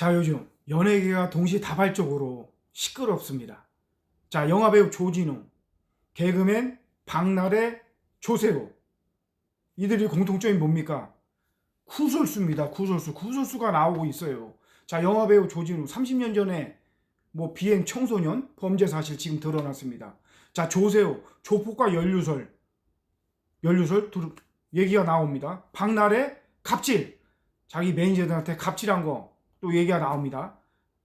자, 요즘 연예계가 동시다발적으로 시끄럽습니다. 자, 영화배우 조진웅, 개그맨 박나래, 조세호. 이들이 공통점이 뭡니까? 구설수입니다. 구설수. 구설수가 나오고 있어요. 자, 영화배우 조진웅 30년 전에 뭐 비행 청소년 범죄 사실 지금 드러났습니다. 자, 조세호 조폭과 연루설 연루설 두- 얘기가 나옵니다. 박나래 갑질 자기 매니저들한테 갑질한 거 또 얘기가 나옵니다.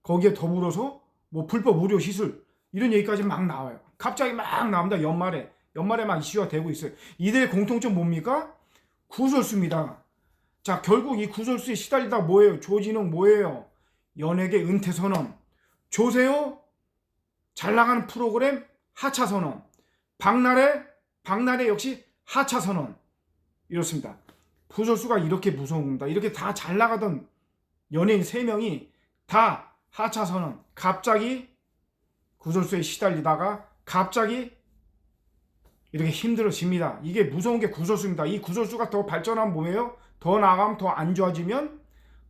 거기에 더불어서 뭐 불법 의료 시술 이런 얘기까지 막 나와요. 갑자기 막 나옵니다. 연말에 연말에 막 이슈가 되고 있어요. 이들의 공통점 뭡니까? 구설수입니다. 자 결국 이 구설수에 시달리다 뭐예요? 조진웅 뭐예요? 연예계 은퇴 선언. 조세호 잘 나가는 프로그램 하차 선언. 박나래 박나래 역시 하차 선언. 이렇습니다. 구설수가 이렇게 무서운 겁니다. 이렇게 다 잘 나가던 연예인 3명이 다 하차 선언. 갑자기 구설수에 시달리다가 갑자기 이렇게 힘들어집니다. 이게 무서운 게 구설수입니다. 이 구설수가 더 발전하면 뭐예요? 더 나가면 더 안 좋아지면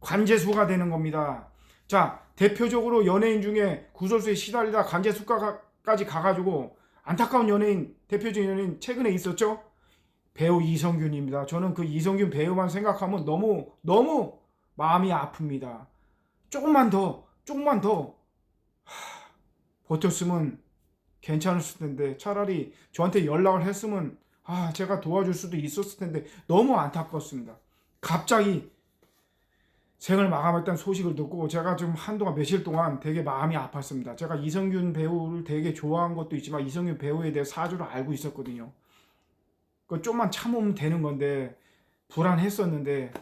관제수가 되는 겁니다. 자, 대표적으로 연예인 중에 구설수에 시달리다 관제수까지 가가지고 안타까운 연예인, 대표적인 연예인 최근에 있었죠? 배우 이성균입니다. 저는 그 이성균 배우만 생각하면 너무, 너무 마음이 아픕니다. 조금만 더, 조금만 더 하, 버텼으면 괜찮았을 텐데 차라리 저한테 연락을 했으면 아 제가 도와줄 수도 있었을 텐데 너무 안타깝습니다. 갑자기 생을 마감했다는 소식을 듣고 제가 좀 한동안 며칠 동안 되게 마음이 아팠습니다. 제가 이성균 배우를 되게 좋아한 것도 있지만 이성균 배우에 대해 사주를 알고 있었거든요. 그 좀만 참으면 되는 건데 불안했었는데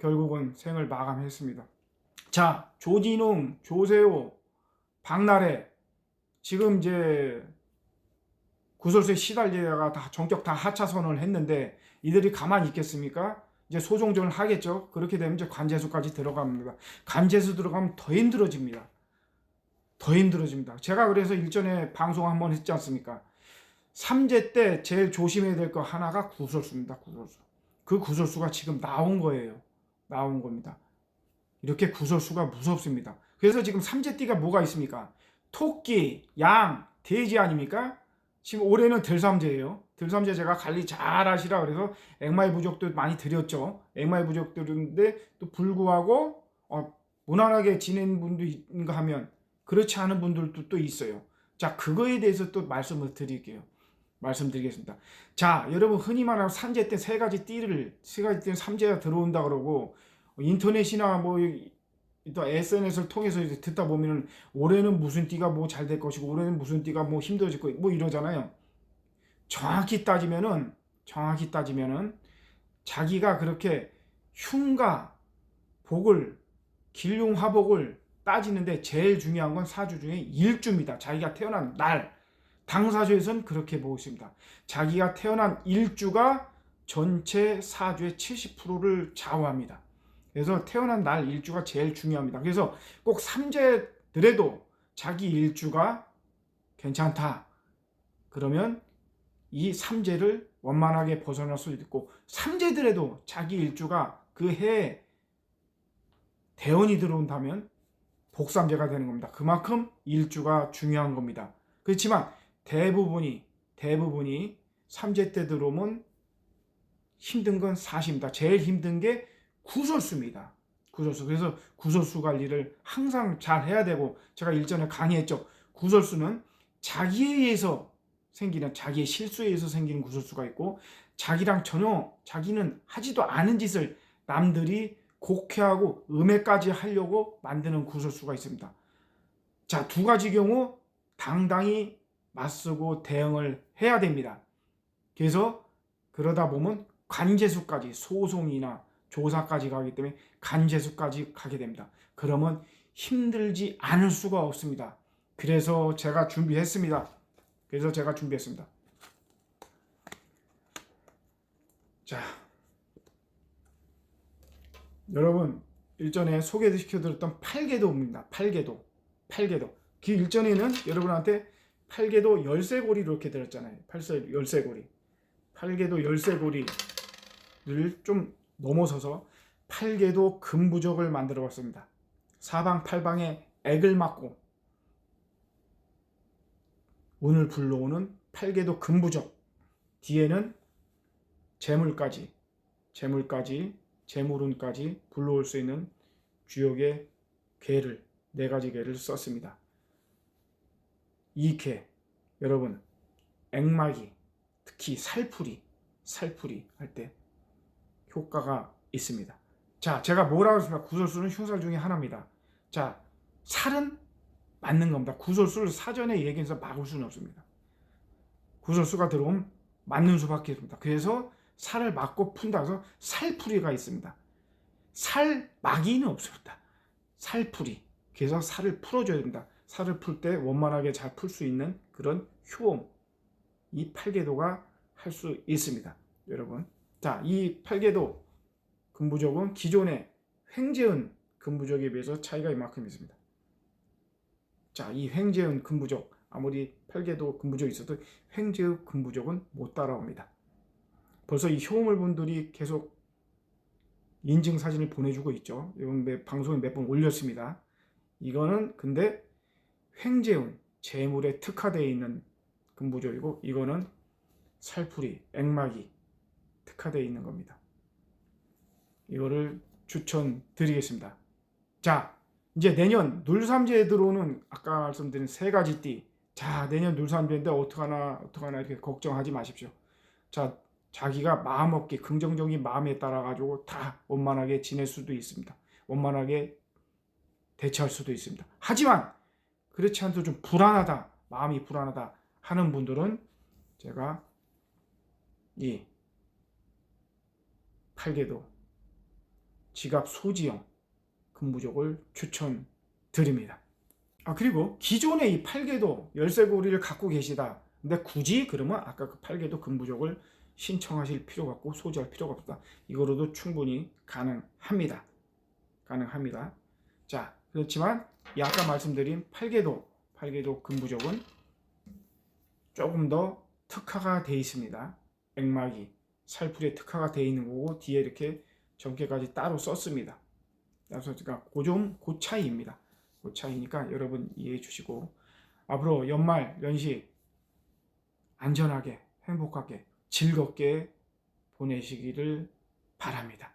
결국은 생을 마감했습니다. 자, 조진웅, 조세호, 박나래 지금 이제 구설수에 시달리다가 다 전격 다 하차 선언을 했는데 이들이 가만히 있겠습니까? 이제 소송전을 하겠죠. 그렇게 되면 이제 관제수까지 들어갑니다. 관제수 들어가면 더 힘들어집니다. 더 힘들어집니다. 제가 그래서 일전에 방송 한번 했지 않습니까? 삼재 때 제일 조심해야 될 거 하나가 구설수입니다. 구설수. 그 구설수가 지금 나온 거예요. 나온 겁니다. 이렇게 구설수가 무섭습니다. 그래서 지금 삼재띠가 뭐가 있습니까? 토끼, 양, 돼지 아닙니까? 지금 올해는 들삼재예요. 들삼재 제가 관리 잘 하시라 그래서 액마의 부족도 많이 드렸죠. 액마의 부족들인데 또 불구하고 어, 무난하게 지낸 분도 있는가 하면 그렇지 않은 분들도 또 있어요. 자 그거에 대해서 또 말씀을 드릴게요. 말씀드리겠습니다. 자 여러분 흔히 말하는 산재 때 세 가지 띠를 세 가지 띠는 삼재가 들어온다 그러고 인터넷이나 뭐 또 SNS를 통해서 듣다 보면은 올해는 무슨 띠가 뭐 잘 될 것이고 올해는 무슨 띠가 뭐 힘들어질 거 뭐 이러잖아요. 정확히 따지면은 정확히 따지면은 자기가 그렇게 흉가 복을 길흉화복을 따지는데 제일 중요한 건 사주 중에 일주입니다. 자기가 태어난 날 당사주에서는 그렇게 보고 있습니다. 자기가 태어난 일주가 전체 사주의 70%를 좌우합니다. 그래서 태어난 날 일주가 제일 중요합니다. 그래서 꼭 삼재들에도 자기 일주가 괜찮다. 그러면 이 삼재를 원만하게 벗어날 수 있고 삼재들에도 자기 일주가 그 해에 대원이 들어온다면 복삼재가 되는 겁니다. 그만큼 일주가 중요한 겁니다. 그렇지만 대부분이 대부분이 삼재 때 들어오면 힘든 건 사실입니다. 제일 힘든 게 구설수입니다. 구설수. 그래서 구설수 관리를 항상 잘 해야 되고 제가 일전에 강의했죠. 구설수는 자기에 의해서 생기는 자기의 실수에 의해서 생기는 구설수가 있고 자기랑 전혀 자기는 하지도 않은 짓을 남들이 곡해하고 음해까지 하려고 만드는 구설수가 있습니다. 자, 두 가지 경우 당당히 맞서고 대응을 해야 됩니다. 그래서 그러다 보면 관제수까지 소송이나 조사까지 가기 때문에 간제수까지 가게 됩니다. 그러면 힘들지 않을 수가 없습니다. 그래서 제가 준비했습니다. 그래서 제가 준비했습니다. 자, 여러분 일전에 소개시켜드렸던 팔계도입니다. 팔계도, 팔계도. 그 일전에는 여러분한테 팔계도 열쇠고리 이렇게 드렸잖아요. 팔세 열쇠고리, 팔계도 열쇠고리를 좀 넘어서서 팔계도 금부적을 만들어 봤습니다. 사방 팔방에 액을 맞고 운을 불러오는 팔계도 금부적 뒤에는 재물까지 재물까지 재물운까지 불러올 수 있는 주역의 괴를 네 가지 괴를 썼습니다. 이괴 여러분 액막이 특히 살풀이 살풀이 할 때 효과가 있습니다. 자, 제가 뭐라고 했습니까? 구설수는 흉살 중에 하나입니다. 자, 살은 맞는 겁니다. 구설수를 사전에 얘기해서 막을 수는 없습니다. 구설수가 들어오면 맞는 수밖에 없습니다. 그래서 살을 막고 푼다 해서 살풀이가 있습니다. 살 막이는 없습니다. 살풀이. 그래서 살을 풀어줘야 됩니다. 살을 풀 때 원만하게 잘 풀 수 있는 그런 효험. 이 팔계도가 할 수 있습니다. 여러분. 자, 이 팔계도 금부족은 기존의 횡재은 금부족에 비해서 차이가 이만큼 있습니다. 자, 이 횡재은 금부족 아무리 팔계도 금부족이 있어도 횡재의 금부족은 못 따라옵니다. 벌써 이 효험을 분들이 계속 인증 사진을 보내주고 있죠. 매- 방송에 몇 번 올렸습니다. 이거는 근데 횡재운 재물에 특화되어 있는 금부족이고 이거는 살풀이, 액막이 특화되어 있는 겁니다. 이거를 추천드리겠습니다. 자, 이제 내년 눌삼제에 들어오는 아까 말씀드린 세 가지 띠. 자, 내년 눌삼제인데 어떡하나 어떡하나 이렇게 걱정하지 마십시오. 자, 자기가 마음 먹기 긍정적인 마음에 따라 가지고 다 원만하게 지낼 수도 있습니다. 원만하게 대처할 수도 있습니다. 하지만 그렇지 않아도 좀 불안하다, 마음이 불안하다 하는 분들은 제가 이 팔계도 지갑 소지형 금부족을 추천드립니다. 아 그리고 기존의 이 팔계도 열쇠고리를 갖고 계시다. 근데 굳이 그러면 아까 그 팔계도 금부족을 신청하실 필요가 없고 소지할 필요가 없다. 이거로도 충분히 가능합니다. 가능합니다. 자 그렇지만 이 아까 말씀드린 팔계도 팔계도 금부족은 조금 더 특화가 되어 있습니다. 액막이 살풀이에 특화가 되어 있는 거고 뒤에 이렇게 점괘까지 따로 썼습니다. 그래서 제가 고좀 그 차이입니다. 그 차이니까 여러분 이해해 주시고 앞으로 연말 연시 안전하게 행복하게 즐겁게 보내시기를 바랍니다.